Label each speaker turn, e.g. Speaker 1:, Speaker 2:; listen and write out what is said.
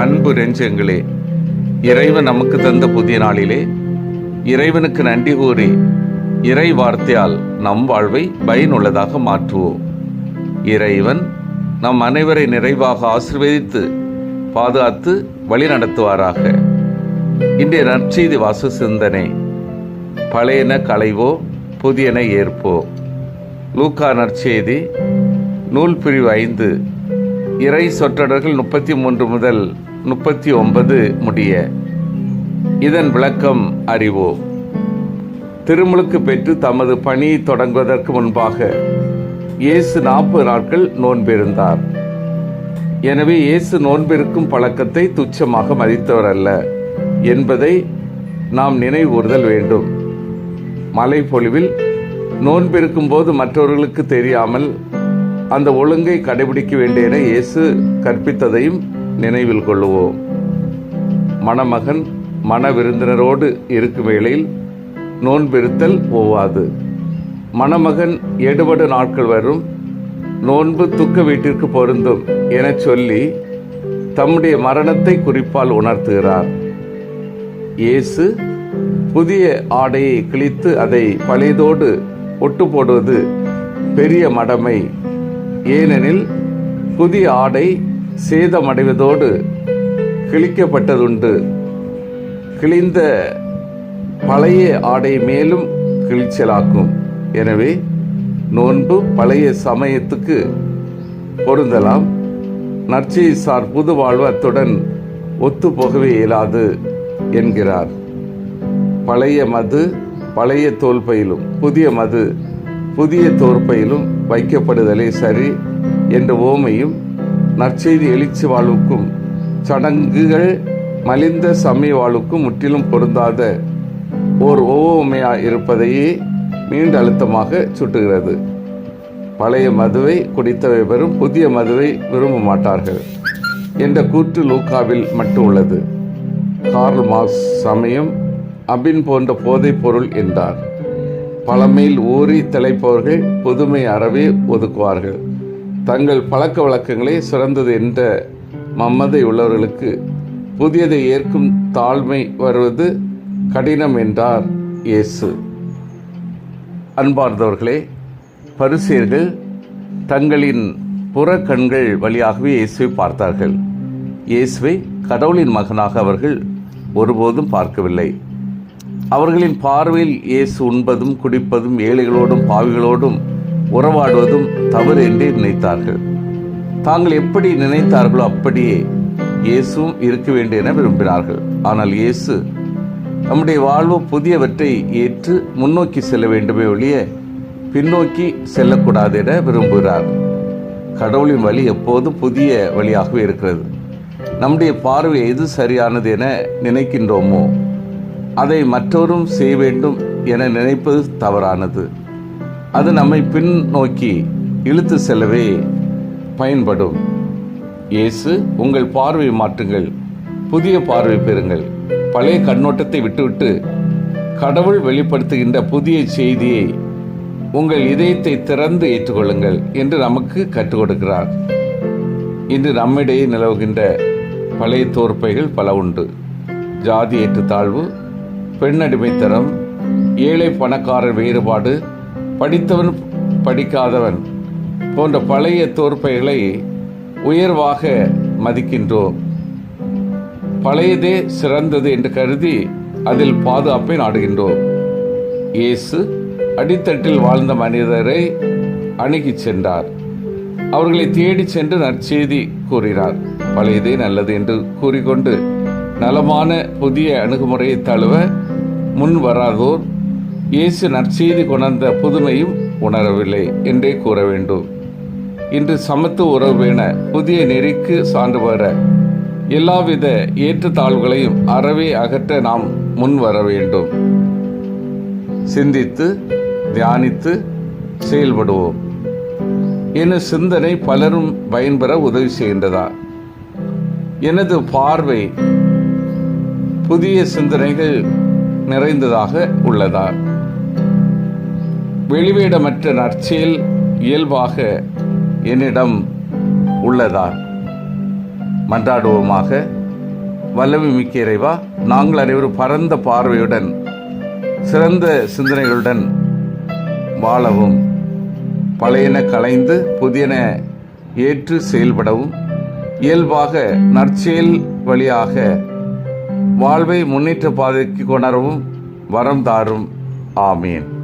Speaker 1: அன்பு நெஞ்சங்களே இறைவன் நமக்கு தந்த புதிய நாளிலே இறைவனுக்கு நன்றி கூறி இறை வார்த்தையால் நம் வாழ்வை பயனுள்ளதாக மாற்றுவோம். இறைவன் நம் அனைவரை நிறைவாக ஆசிர்வதித்து பாதுகாத்து வழிநடத்துவாராக. இன்றைய நற்செய்தி வாசு சிந்தனை பழையன களைவோ புதியன ஏற்போ. லூக்கா நற்செய்தி நூல் பிரிவு ஐந்து இறை சொற்றொடர்கள் முப்பத்தி மூன்று முதல் முப்பத்தி ஒன்பது முடிய. இதன் விளக்கம் அறிவோம் திருமுழுக்கு பெற்று தமது பணியை தொடங்குவதற்கு முன்பாக இயேசு நாற்பது நாட்கள் நோன்பிருந்தார். எனவே இயேசு நோன்பிருக்கும் பழக்கத்தை துச்சமாக மதித்தவர் அல்ல என்பதை நாம் நினைவூறுதல் வேண்டும். மலை பொழிவில் நோன்பிருக்கும் போது மற்றவர்களுக்கு தெரியாமல் அந்த ஒழுங்கை கடைபிடிக்க வேண்டிய என இயேசு கற்பித்ததையும் நினைவில் கொள்ளுவோம். மணமகன் மன விருந்தினரோடு இருக்கும் வேளையில் நோன்பிருத்தல் ஒவ்வாது மணமகன் எடுபடு நாட்கள் வரும் நோன்பு துக்க வீட்டிற்கு பொருந்தும் எனச் சொல்லி தம்முடைய மரணத்தை குறிப்பால் உணர்த்துகிறார். இயேசு புதிய ஆடையை கிழித்து அதை பழையதோடு ஒட்டு போடுவது பெரிய மடமை. ஏனெனில் புதிய ஆடை சேதமடைவதோடு கிழிக்கப்பட்டதுண்டு. கிழிந்த பழைய ஆடை மேலும் கிழிச்சலாக்கும். எனவே நோன்பு பழைய சமயத்துக்கு பொருந்தலாம். நற்செய்தி சார் புது வாழ்வு அத்துடன் ஒத்து போகவே இயலாது என்கிறார். பழைய மது பழைய தோல்பையிலும் புதிய மது புதிய தோற்பையிலும் வைக்கப்படுதலே சரி என்ற ஓமையும் நற்செய்தி எழுச்சி வாழ்வுக்கும் சடங்குகள் மலிந்த சமய வாழ்வுக்கும் முற்றிலும் பொருந்தாத ஓர் ஓமையா இருப்பதையே மீண்டு அழுத்தமாக சுட்டுகிறது. பழைய மதுவை குடித்தவை பெறும் புதிய மதுவை விரும்ப மாட்டார்கள் என்ற கூற்று லூக்காவில் மட்டும் உள்ளது. கார்ல் மார்க்ஸ் சமயம் அபின் போன்ற போதைப் பொருள் என்றார். பழமையில் ஊறி திளைப்பவர்கள் புதுமை அறவே ஒதுக்குவார்கள். தங்கள் பழக்க வழக்கங்களே சிறந்தது என்ற மம்மதை உள்ளவர்களுக்கு புதியதை ஏற்கும் தாழ்மை வருவது கடினம் என்றார் இயேசு. அன்பார்ந்தவர்களே பரிசியர்கள் தங்களின் புற கண்கள் வழியாகவே இயேசுவை பார்த்தார்கள். இயேசுவை கடவுளின் மகனாக அவர்கள் ஒருபோதும் பார்க்கவில்லை. அவர்களின் பார்வையில் இயேசு உண்பதும் குடிப்பதும் ஏழைகளோடும் பாவிகளோடும் உறவாடுவதும் தவறு என்றே நினைத்தார்கள். தாங்கள் எப்படி நினைத்தார்களோ அப்படியே இயேசுவும் இருக்க வேண்டும் என விரும்பினார்கள். ஆனால் இயேசு நம்முடைய வாழ்வு புதியவற்றை ஏற்று முன்னோக்கி செல்ல வேண்டுமே ஒழிய பின்னோக்கி செல்லக்கூடாது என விரும்புகிறார். கடவுளின் வழி எப்போதும் புதிய வழியாகவே இருக்கிறது. நம்முடைய பார்வை எது சரியானது என நினைக்கின்றோமோ அதை மற்றவரும் செய்ய வேண்டும் என நினைப்பது தவறானது. அது நம்மை பின்னோக்கி இழுத்து செல்லவே பயன்படும். இயேசு உங்கள் பார்வை மாற்றுங்கள். புதிய பார்வை பெறுங்கள். பழைய கண்ணோட்டத்தை விட்டுவிட்டு கடவுள் வெளிப்படுத்துகின்ற புதிய செய்தியை உங்கள் இதயத்தை திறந்து ஏற்றுக்கொள்ளுங்கள் என்று நமக்கு கற்றுக் கொடுக்கிறார் இன்று நம்மிடையே நிலவுகின்ற பழைய தோற்பைகள் பல உண்டு. ஜாதி ஏற்றுத்தாழ்வு பெண்ணடிமைத்தனம் ஏழை பணக்காரர் வேறுபாடு படித்தவன் படிக்காதவன் போன்ற பழைய தோற்பைகளை உயர்வாக மதிக்கின்றோம். பழையதே சிறந்தது என்று கருதி அதில் பாதுகாப்பை நாடுகின்றோம். இயேசு அடித்தட்டில் வாழ்ந்த மனிதரை அணுகிச் சென்றார். அவர்களை தேடிச் சென்று நற்செய்தி கூறினார். பழையதே நல்லது என்று கூறிக்கொண்டு நலமான புதிய அணுகுமுறையை தழுவ முன் வராதோர் இயேசு நற்செய்தி கொணர்ந்த புதுமையும் உணரவில்லை என்றே கூற வேண்டும். இன்று சமத்துவ உறவு என புதிய நெறிக்கு சான்று வர எல்லாவித ஏற்றத்தாழ்வுகளையும் அறவே அகற்ற நாம் முன் வர வேண்டும். சிந்தித்து தியானித்து செயல்படுவோம். என சிந்தனை பலரும் பயன்பெற உதவி செய்கின்றதா? எனது பார்வை புதிய சிந்தனைகள் நிறைந்ததாக உள்ளதா? வெளிவேடமற்ற நற்செயல் இயல்பாக என்னிடம் உள்ளதா? மன்றாடுவோமாக. வல்லமை மிக்க இறைவா நாங்கள் அனைவரும் பரந்த பார்வையுடன் சிறந்த சிந்தனைகளுடன் வாழவும் பழையன கலைந்து புதியன ஏற்று செயல்படவும் இயல்பாக நற்செயல் வழியாக வாழ்வை முன்னேற்ற பாதைக்கு கொணரவும் வரம் தாரும். ஆமீன்.